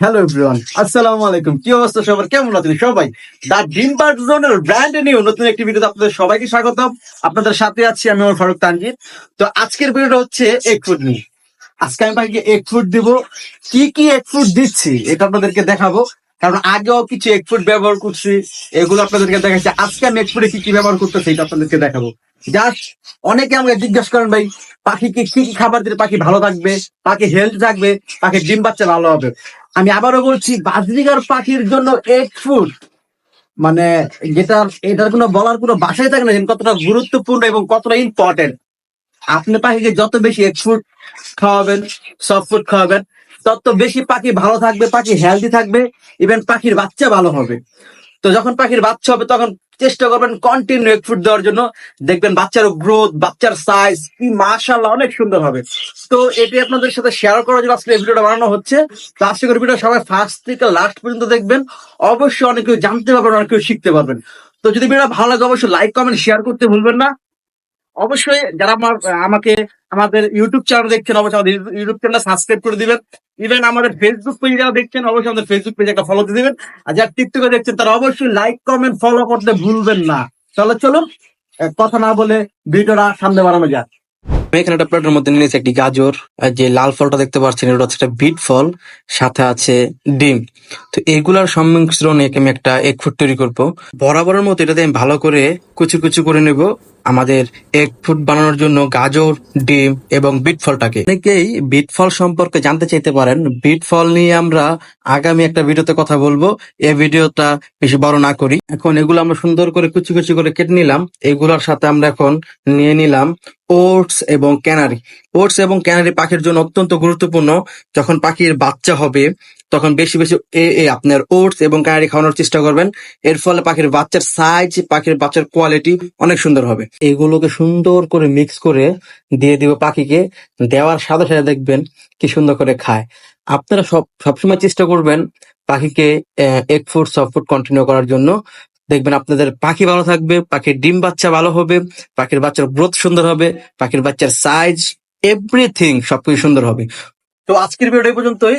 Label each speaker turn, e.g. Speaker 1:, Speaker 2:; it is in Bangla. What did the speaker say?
Speaker 1: হ্যালো এভরিওয়ান আসসালামু আলাইকুম কি অবস্থা সবার? কেমন আছেন সবাই? দা ড্রিম পার্ক জোনের ব্র্যান্ড নিউ নতুন একটি ভিডিওতে আপনাদের সবাইকে স্বাগতম। আপনাদের সাথে আছি আমি আমার ফারুক তানজিদ তো আজকের ভিডিওটা হচ্ছে এক ফুড নিয়ে। আজকে আমি পাখিকে এক ফুড দিব। কি কি এক ফুড দিচ্ছি, এটা আপনাদেরকে দেখাবো। কারণ আগেও কিছু এক ফুড ব্যবহার করছি, এগুলো আপনাদেরকে দেখাচ্ছি। আজকে আমি এক ফুডে কি কি ব্যবহার করতেছি, এটা আপনাদেরকে দেখাবো। জাস্ট অনেকে আমাকে জিজ্ঞাসা করেন, ভাই পাখিকে কি কি খাবার দিলে পাখি ভালো থাকবে? পাখি হেলথ থাকবে? পাখির ডিম বাচ্চা ভালো হবে? আমি আবারও বলছি, বাজরিগার পাখির জন্য এক ফুট মানে যেটা এটার কোনো বলার কোনো বাসায় থাকে না কতটা গুরুত্বপূর্ণ এবং কতটা ইম্পর্টেন্ট আপনি পাখিকে যত বেশি এক ফুট খাওয়াবেন সব ফুট খাওয়াবেন, তত বেশি পাখি ভালো থাকবে, পাখি হেলদি থাকবে ইভেন পাখির বাচ্চা ভালো হবে। তো যখন পাখির বাচ্চা হবে, তখন চেষ্টা করবেন কন্টিনিউ এক ফুট দেওয়ার জন্য। দেখবেন বাচ্চার গ্রোথ বাচ্চার সাইজ কি মাশাল্লাহ অনেক সুন্দর হবে। তো এটি আপনাদের সাথে শেয়ার করার জন্য আজকে ভিডিওটা বানানো হচ্ছে। তো আজকে ভিডিওটা ভিডিও সবাই ফার্স্ট থেকে লাস্ট পর্যন্ত দেখবেন। অবশ্যই অনেক জানতে পারবেন, অনেক কিছু শিখতে পারবেন। তো যদি ভিডিওটা ভালো লাগে, অবশ্যই লাইক কমেন্ট শেয়ার করতে ভুলবেন না। অবশ্যই যারা আমার, আমাকে আমাদের ইউটিউব চ্যানেল দেখছেন, অবশ্যই আমাদের ইউটিউব চ্যানেল সাবস্ক্রাইব করে দিবেন। ইভেন আমাদের ফেসবুক পেজ যারা দেখছেন, অবশ্যই আমাদের ফেসবুক পেজে একটা ফলো দিয়ে দিবেন। আর যারা টিকটকে দেখছেন, তারা অবশ্যই লাইক কমেন্ট ফলো করতে ভুলবেন না। চলো চলুন কথা না বলে ভিডিওটা সামনে বাড়ানো যাক।
Speaker 2: আমি এখানে একটা প্লেটের মধ্যে নিয়েছি একটি গাজর। যে লাল ফলটা দেখতে পাচ্ছেন, এটা হচ্ছে একটা বিট ফল, সাথে আছে ডিম। তো এগুলার সংমিশ্রণে আমি একটা এগ ফুড তৈরি করব। বরাবরের মতো এটাতে আমি ভালো করে কুচি কুচি করে নেব। আমাদের এগ ফুড বানানোর জন্য গাজর, ডিম এবং বিট ফলটাকে। অনেকেই বিট ফল সম্পর্কে জানতে চাইতে পারেন। বিট ফল নিয়ে আমরা আগামী একটা ভিডিওতে কথা বলব। এই ভিডিওটা বেশি বড় না করি। এখন এগুলো আমরা সুন্দর করে কুচি কুচি করে কেটে নিলাম। এগুলোর সাথে আমরা এখন নিয়ে নিলাম ওটস এবং ক্যানারি ওটস এবং ক্যানারি পাখির জন্য অত্যন্ত গুরুত্বপূর্ণ। যখন পাখির বাচ্চা হবে তখন বেশি বেশি আপনার ওটস এবং ক্যানারি খাওয়ানোর চেষ্টা করবেন। এর ফলে পাখির বাচ্চার সাইজ পাখির বাচ্চার কোয়ালিটি অনেক সুন্দর হবে। এগুলোকে সুন্দর করে মিক্স করে দিয়ে দিব পাখিকে। দেওয়ার সাথে সাথে দেখবেন কি সুন্দর করে খায়। আপনারা সব, সবসময় চেষ্টা করবেন পাখিকে এক ফুড সফট ফুড কন্টিনিউ করার জন্য। দেখবেন আপনাদের পাখি ভালো থাকবে, পাখির ডিম বাচ্চা ভালো হবে, পাখির বাচ্চার গ্রোথ সুন্দর হবে, পাখির বাচ্চার সাইজ এভরিথিং সবকিছু সুন্দর হবে।
Speaker 1: তো আজকের ভিডিও পর্যন্তই।